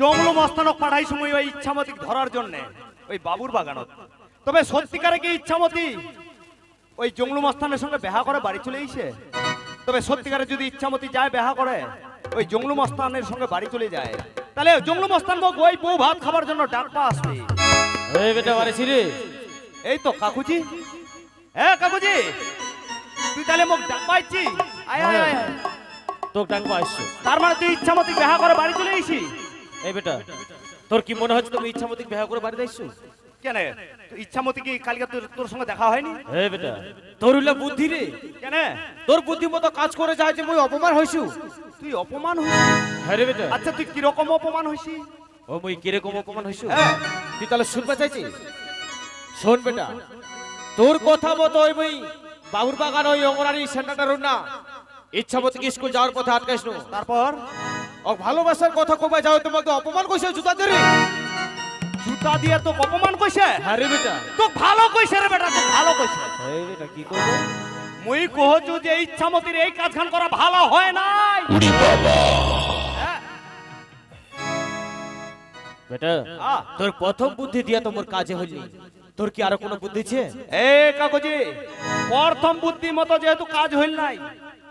জংলু মস্তানক পাঠাই সময় ওই ইচ্ছামতি ধরার জন্য ওই বাবুর বাগানত। তবে সত্যিকারে কি ইচ্ছামতি? ওই জংলু মস্তানের সঙ্গে বেহা করে বাড়ি চলে এসে? তবে সত্যিকারে যদি ইচ্ছামতি যায় বেহা করে ওই জংলু মস্তানের সঙ্গে বাড়ি চলে যায় তাহলে জংলু মস্তান ওই বউ ভাত খাবার জন্য ডাকপা আসবে। এই বেটা বাড়ি রে এই তো কাকুজি। হ্যাঁ কাকুজি তুই তাহলে মোক ডাক পাইছি? আয় আয় আয়। তোকে ডাকবো আসছো তার মানে তুই ইচ্ছামতি বেহা করে বাড়ি চলে এসি এই বেটা তোর কি মনে হচ্ছে তুমি ইচ্ছা মতো বিয়ে করে বাড়িতে আসছো কেন? ইচ্ছা ইচ্ছামতি কি কালকে তোর তোর সঙ্গে দেখা হয়নি? এই বেটা তোর হইলে বুদ্ধি রে। কেন? তোর বুদ্ধি মতো কাজ করে যায় যে মুই অপমান হইছু। তুই অপমান হইছিস হ্যাঁ রে বেটা। আচ্ছা তুই কীরকম অপমান হইছিস ও মুই কীরকম অপমান হইছু? হ্যাঁ। তুই তাহলে শুনতে চাইছিস? শোন বেটা তোর কথা মতো ওই মুই বাবুর বাগান ওই অঙ্গনারী সেন্টারটা না। ইচ্ছা মতো কি স্কুল যাওয়ার পথে আটকাইস নো তারপর? ভালোবাসার কথা কবে যাও তোমাকে অপমান কইছে জুতা ধরে। জুতা দিয়ে তো অপমান কইছে? হ্যাঁ রে বেটা। তো ভালো কইছে রে বেটা তো ভালো কইছে। এই বেটা কি করব মুই কহছু যে ইচ্ছামতির এই কাজখান করা ভালো হয় নাই। হ্যাঁ, বেটা। তোর প্রথম বুদ্ধি দিয়া তোমার কাজে তোর কি আরও কোনো বুদ্ধি আছে? এ কাকুজি প্রথম বুদ্ধি মতো যেহেতু কাজ হইল নাই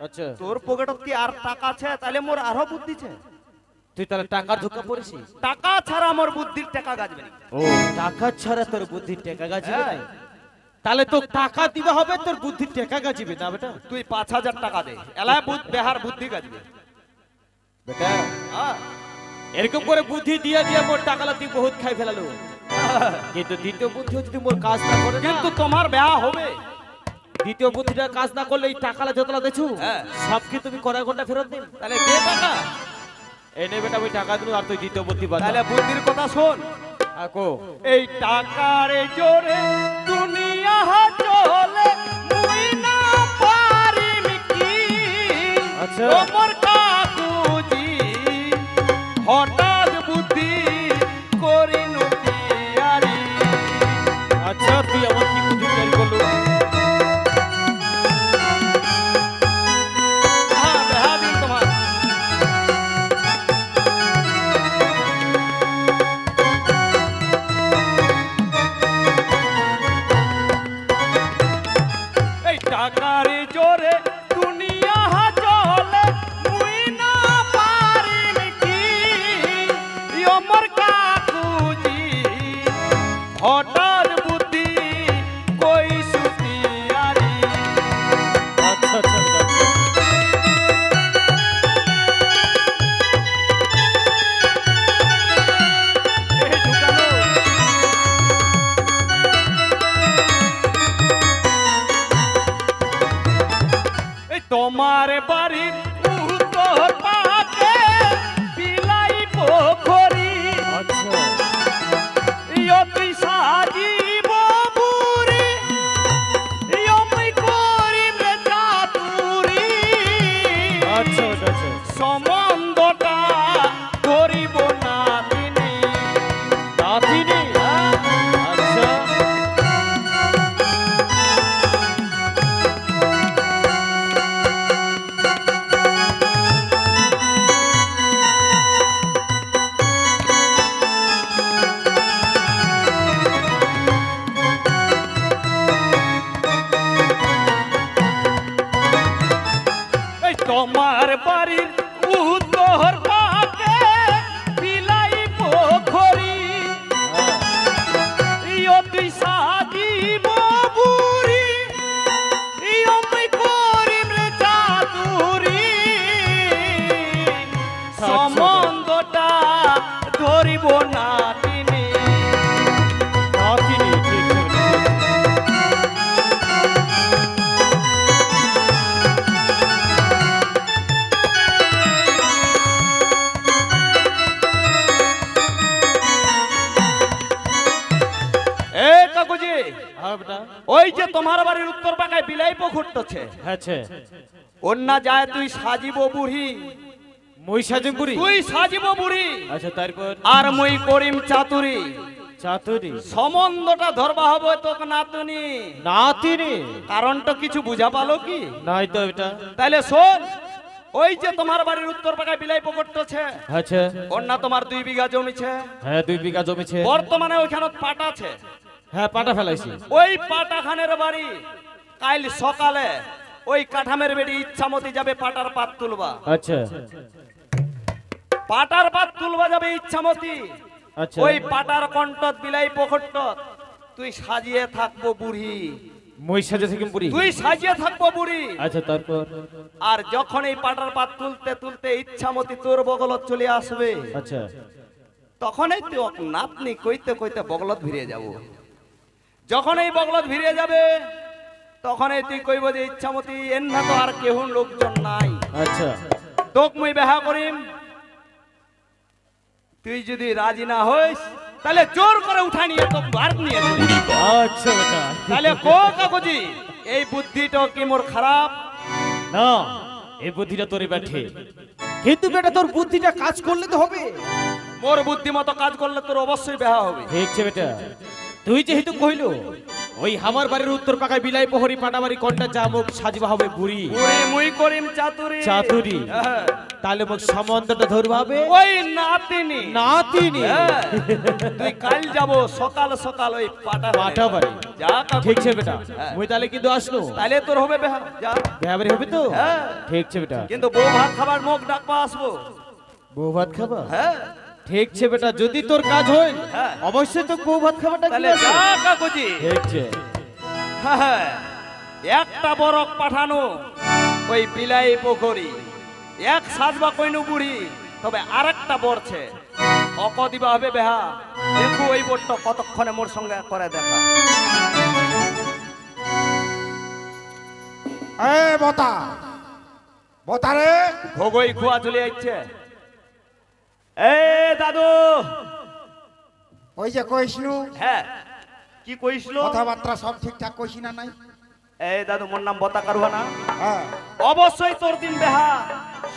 আচ্ছা। তোর পকেটত কি আর টাকা আছে? তাহলে মোর আরও বুদ্ধি আছে। তুই তাহলে টাকার ধোকা পড়েছিস? টাকা ছাড়া আমার বুদ্ধির টাকা গাজবে না। ও টাকা ছাড়া তোর বুদ্ধির টেকা হ্যাঁ। না? তাহলে তো টাকা দিবে হবে তোর বুদ্ধির টেকা গাছিবে না বেটা। তুই পাঁচ হাজার টাকা দে। এলায় বুদ্ধ বেহার বুদ্ধি গাজবে। বেটা হ্যাঁ। এরকম করে বুদ্ধি দিয়া দিয়া মোর টাকালা তুই বহুত খাই ফেলালো। কিন্তু দ্বিতীয় বুদ্ধি যদি মোর কাজ না। করে কিন্তু তোমার বেহা হবে। দ্বিতীয় বুদ্ধিটা কাজ না করলে এই টাকালা যতলা দেছু। সব কি তুমি করার ঘণ্টা ফেরত দিন। তাহলে দে টাকা। এই নে বেটা ওই টাকা দিন আর তুই দ্বিতীয় বুদ্ধি বাদ তাহলে বুদ্ধির কথা শোন। আকো এই টাকার জোরে দুনিয়া চলে মুই না পারিম কি? আচ্ছা। তোমার কাকুজি হঠাৎ তোমার বাড়ির উত্তর ওই যে তোমার বাড়ির উত্তর পাকায় বিলাই পুকুরটাছে আচ্ছা অন্যা যায় তুই সাজিব বুড়ি। মই সাজেমপুরি তুই সাজিব বুড়ি। আচ্ছা তারপর? আর মই করিম চাতুরি। চাতুরি? সম্বন্ধটা ধরবা হবে তোকে নাতুনি। নাতিনি? কারণটা কিছু বুঝা পালো কি? নাই তো এটা। তাহলে শোন ওই যে তোমার বাড়ির উত্তর পাকায় বিলাই পকড়তেছে আচ্ছা। না তোমার দুই বিঘা জমিছে। হ্যাঁ দুই বিঘা জমিছে। বর্তমানে ওইখানে পাট আছে। হ্যাঁ পাটা ফেলাইছি। ওই পাটা খানের বাড়ি। কাল সকালে ওই কাঠামের বেড়ি ইচ্ছা মতি যাবে পাটার পাত তুলবা। আচ্ছা। পাটার পাত তুলবা যাবে ইচ্ছা মতি আচ্ছা। ওই পাটার কণ্ঠত বিলাই পকড়ত তুই সাজিয়ে থাকব বুড়ি। মই সাজে থেকে পুরি তুই সাজিয়ে থাকব বুড়ি। আচ্ছা তারপর? আর যখন এই পাটার পাত তুলতে তুলতে ইচ্ছা ইচ্ছামতি তোর বগলত চলে আসবে আচ্ছা। তখনই তুই নাতনি কইতে কইতে বগলত ভিড়ে যাব। যখন এই বগলত ভিড়ে যাবে তখনই তুই কইব যে ইচ্ছামতি এন না তো আর কেহ লোকজন নাই। আচ্ছা। তোক মুই বেহা করিম। তুই যদি রাজি না হইস তাহলে জোর করে উঠা নিয়ে তোক বার নিয়ে আচ্ছা বেটা। তাহলে কো কাকুজি এই বুদ্ধিটা কি মোর খারাপ? না এই বুদ্ধিটা তোরই ব্যাঠে কিন্তু বেটা তোর বুদ্ধিটা কাজ করলে তো হবে। মোর বুদ্ধি মতো কাজ করলে তোর অবশ্যই বেহা হবে। ঠিক আছে বেটা। তুই যেহেতু কইলো ওই আমার বাড়ির উত্তর পাকায় বিলাই প্রহরী পাটাবাড়ি কন্টা যা মুখ সাজবা হবে বুড়ি। মুই করিম চাতুরি। চাতুরি। হ্যাঁ। তাহলে মুখ সম্বন্ধটা ধরবা হবে ওই নাতিনি। নাতিনি? হ্যাঁ। তুই কাল যাব সকাল সকাল ওই পাটা পাটাবাড়ি। যা। ঠিক আছে বেটা। হ্যাঁ। মুই তাহলে কিন্তু আসলো। তাহলে তোর হবে বেহা যা। বিহাবাড়ি হবে তো। ঠিক আছে বেটা। কিন্তু বউ ভাত খাবার মুখ ডাকবা আসব। বউ ভাত খাবা? হ্যাঁ। ঠিক আছে বেটা যদি তোর কাজ হয় হ্যাঁ। অবশ্যই তো বউ ভাত খাবারটা তাহলে যা কাকুজি ঠিক আছে। হ্যাঁ, একটা বরক পাঠানো ওই বিলাই পুকুরি এক সাজবা কইনু বুড়ি তবে আরেকটা বরছে অক দিবা হবে বেহা দেখু ওই বোরটা কতক্ষণে মোর সঙ্গে করে দেখা। এ বতা। বতা রে। ভোগই খুয়া চলে যাচ্ছে এ দাদু। ওই যে কইসনু হ্যাঁ। কি কইছিল কথাবার্তা সব ঠিকঠাক কইছি না নাই? এই দাদু মোর নাম বতা কারুয়া না। হ্যাঁ। অবশ্যই তোর দিন বেহা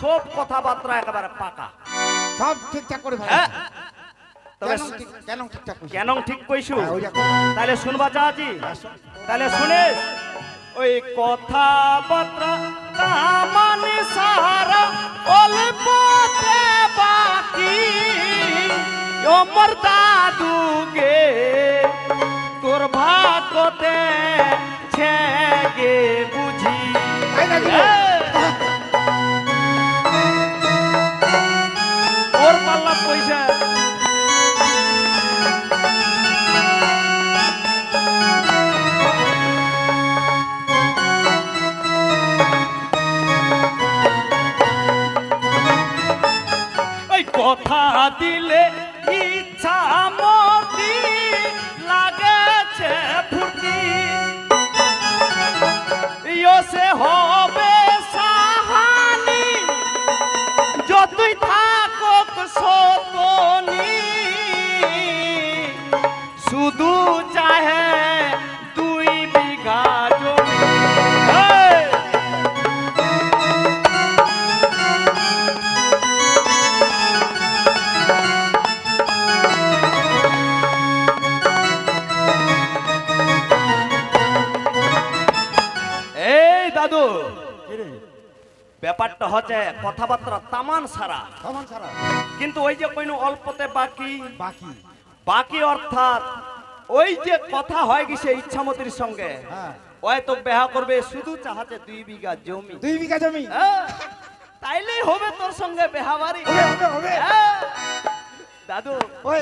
সব কথাবার্তা একেবারে পাকা। সব ঠিকঠাক করে ভাই হ্যাঁ। তবে কেন ঠিক- কেন ঠিকঠাক কইছি কেন ঠিক কইছু হ্যাঁ, তাহলে শুনবা চাচি। তাহলে শুনিস? ওই কথাবার্তা তামানি সারা অল্পতে অমর দাদু গে তোর ভাগতে ছেগে বুঝি তাই নাকি রে? হ্যাঁ। ওর পাল্লা পয়সা ব্যাপারটা হচ্ছে কথাবার্তা তামান সারা। সারা। কিন্তু ওই যে কইনো অল্পতে বাকি। বাকি। বাকি অর্থাৎ ওই যে কথা হয় গেছে ইচ্ছামতির সঙ্গে হ্যাঁ। ওই তো বেহা করবে শুধু চাহাতে দুই বিঘা জমি। দুই বিঘা জমি। হ্যাঁ, তাইলেই হবে তোর সঙ্গে বেহাবারি হবে হ্যাঁ। দাদু ওই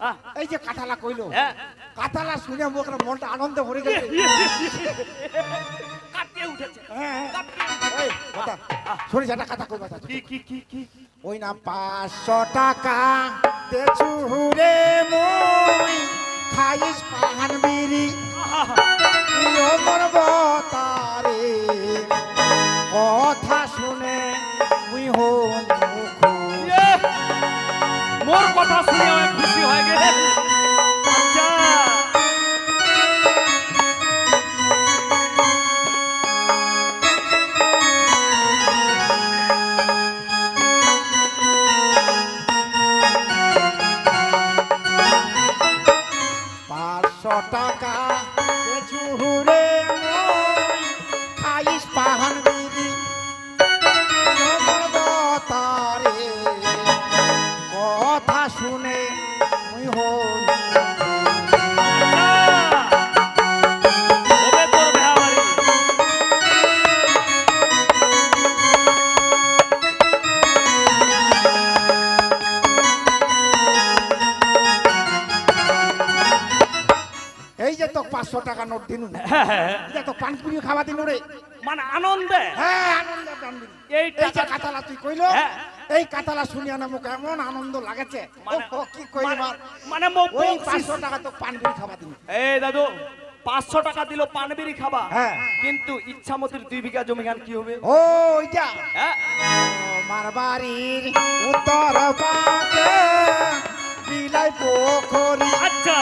আ, এই যে কাঁঠালা কইলো হ্যাঁ। কাঁঠালা শুনে মুখ মনটা আনন্দ ভরে গেছে। কাটিয়ে উঠেছে। হ্যাঁ যেটা কথা কই কথা। কি কি কি কি? ওই না পাঁচশো টাকা তেছু রে মই খাইস পাহান বিড়ি আহা, মর তারে কথা শুনে মুই হন ইয়ে, মোর কথা শুনে অনেক খুশি হয়ে গেলে পাঁচশো টাকা নোট দিনু হ্যাঁ, হ্যাঁ, হ্যাঁ। এটা তো পানপুরি খাওয়া দিনু রে। মানে আনন্দে? হ্যাঁ আনন্দ এই এই যে কাতালা তুই কইলো। এই কাতালা শুনিয়া না মোক এমন আনন্দ লাগেছে। ও মানে- কি মানে- মানে ওই। পাঁচশো টাকা তো পানপুরি খাওয়া দিনু। এই দাদু পাঁচশো টাকা দিল পানবিরি খাবা। কিন্তু ইচ্ছামতির দুই বিঘা জমি খান কি হবে? ও ওইটা? আমার বাড়ির উত্তর পাকে বিলাই পোখরি। আচ্ছা।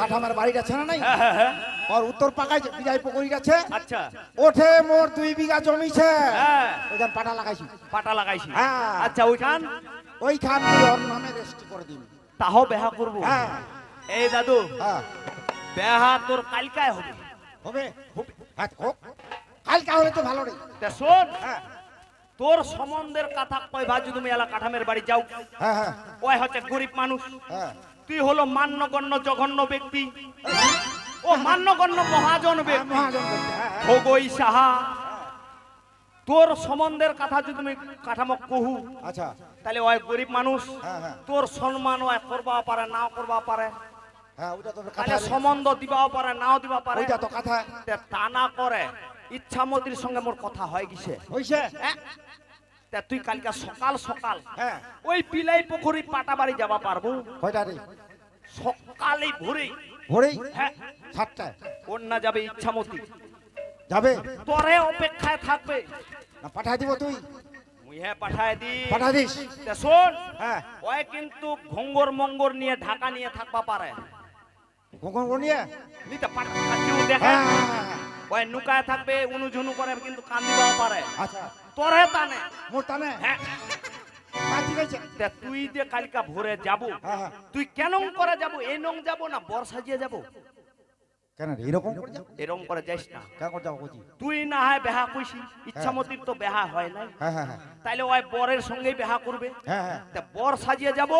কাঠামার বাড়িটা না নাই? হ্যাঁ, হ্যাঁ, হ্যাঁ। ওর উত্তর পাকায় যে বিজাই পুকুরি আছে আচ্ছা ওঠে মোর দুই বিঘা জমিছে হ্যাঁ ওইখান পাটা লাগাইছি পাটা লাগাইছি হ্যাঁ। আচ্ছা ওইখান ওইখান ওর নামে রেজিস্ট্রি করে দিবি তাও বেহা করব হ্যাঁ এই দাদু হ্যাঁ বেহা তোর কালকায় হবে হবে হ্যাঁ কালকে হলে তো ভালো রে তা শোন হ্যাঁ তোর সম্বন্ধের কথা কয় ভাজু তুমি এলা কাঠামের বাড়ি যাও হ্যাঁ হ্যাঁ ওই হচ্ছে গরিব মানুষ হ্যাঁ তুই হলো মান্যগণ্য জঘন্য ব্যক্তি ও মান্যগণ্য মহাজন হ্যাঁ, মহাজন ব্যক্তি, হ্যাঁ, হ্যাঁ। ভোগই সাহা। তোর সম্বন্ধের কথা যদি তুমি কাঠামো কহু আচ্ছা। তাহলে ওই গরিব মানুষ। হ্যাঁ হ্যাঁ। তোর সম্মান ওই করবা পারে নাও করবা পারে। হ্যাঁ সম্বন্ধ দিবাও পারে নাও দিবা পারে। তো কথা। তে তা না করে ইচ্ছামতির সঙ্গে মোর কথা হয় গেছে হইছে? হ্যাঁ? তা তুই কালকে সকাল সকাল হ্যাঁ। ওই পিলাই পুকুরি পাটা বাড়ি যাবা পারব? কয়টা রে? সকালে ভোরে ভোরেই? হ্যাঁ সাতটায়? কন্যা যাবে ইচ্ছামতি। যাবে? তোরে অপেক্ষায় থাকবে। না পাঠাই দিব তুই। মুই হ্যাঁ পাঠায় দি। পাঠা দিস। তা শোন হ্যাঁ। ওই কিন্তু ঘঙ্গর মঙ্গর নিয়ে ঢাকা নিয়ে থাকবা পারে। কখন নিয়ে? নিতে পারে দেখে হ্যাঁ হ্যাঁ, হ্যাঁ, হ্যাঁ। ওই নুকায় থাকবে উনুঝুনু করে কিন্তু কান্দিবাও পারে। আচ্ছা। তোরে তানে মোর টানে? হ্যাঁ হ্যাঁ। তা তুই যে কালকা ভোরে যাব হ্যাঁ হ্যাঁ। তুই কেন করে যাব? এই নং যাব না বর সাজিয়ে যাব? কেন এরকম করে এরকম করে যাইস না। কেন করে যাব কইছি তুই না হয় বেহা কইছি ইচ্ছামতির তো বেহা হয় নাই। হ্যাঁ হ্যাঁ হ্যাঁ। তাইলে ওই বরের সঙ্গেই বেহা করবে। হ্যাঁ হ্যাঁ। তা বর সাজিয়ে যাব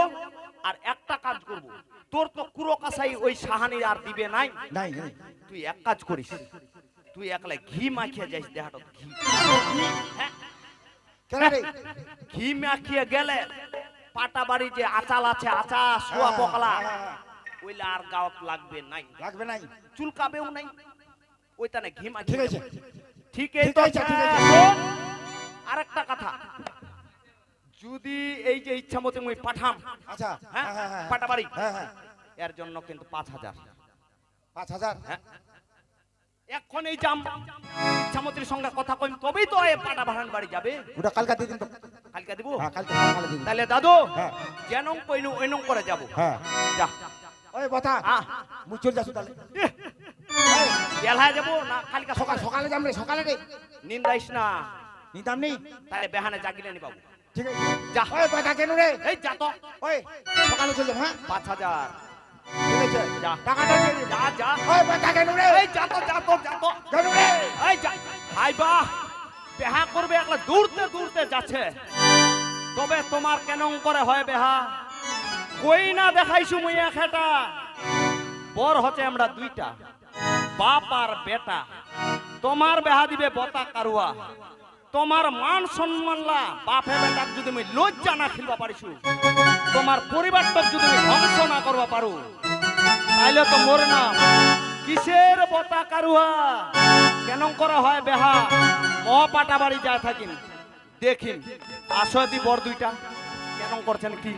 আর একটা কাজ করব। তোর তো কুড়ো কাসাই ওই সাহানি আর দিবে নাই। নাই তুই এক কাজ করিস। তুই একলা ঘি মাখিয়ে যাইস দেহাটা ঘি? হ্যাঁ, ঘি মাখিয়ে গেলে পাটা বাড়ি যে আচাল আছে আচা শোয়া হ্যাঁ, পকলা হ্যাঁ। ওইলে আর গাওয়াত লাগবে নাই। লাগবে নাই। চুলকাবেও নাই। ওইটানে ঘি ঠিক মাখিয়ে ঠিক আছে, ঠিক আছে। আরেকটা কথা। যদি এই যে ইচ্ছা মতো মুই পাঠাম আচ্ছা। হ্যাঁ হ্যাঁ। পাটাবাড়ি হ্যাঁ হ্যাঁ। এর জন্য কিন্তু পাঁচ হাজার। পাঁচ হাজার? হ্যাঁ। এখন এই জাম ইচ্ছামতির সঙ্গে কথা কইম তবেই তো এ পাটা ভাড়ান বাড়ি যাবে। ওটা কালকা দিয়ে দিন তো। কালকা দিব? হ্যাঁ কালকা কালকা দিন। তাহলে দাদু হ্যাঁ। যেনং কইলু ওইনং করে যাব। হ্যাঁ। যা। ওই বথা হ্যাঁ মুই যাসু তাহলে। বেলা যাব না কালকা সকাল সকালে? যাম রে সকালে রে। নিন্দাইস না। নিতাম নেই। তাহলে বেহানে জাগিলে নি বাবু। ঠিক আছে। যা। ওই কথা কেন রে? এই যা তো। ওই সকালে চল হ্যাঁ। 5000 দূরতে দূরতে যাচ্ছে। তবে তোমার কেন করে হয় বেহা? কই না দেখাইছু মুই একটা বর হচ্ছে আমরা দুইটা। বাপ আর বেটা। তোমার বেহা দিবে বতা কারুয়া। তোমার মান সম্মানলা বাপে বেটাক যদি আমি লজ্জা না খেলবা পারিছু তোমার পরিবারটাক যদি আমি ধ্বংস না করবা পারু, তাইলে তো মোর নাম কিসের বতা কারুহা কেন করা হয় বেহা? ম পাটা বাড়ি যায় থাকিন দেখিন আসো দি বর দুইটা, কেন করছেন কি?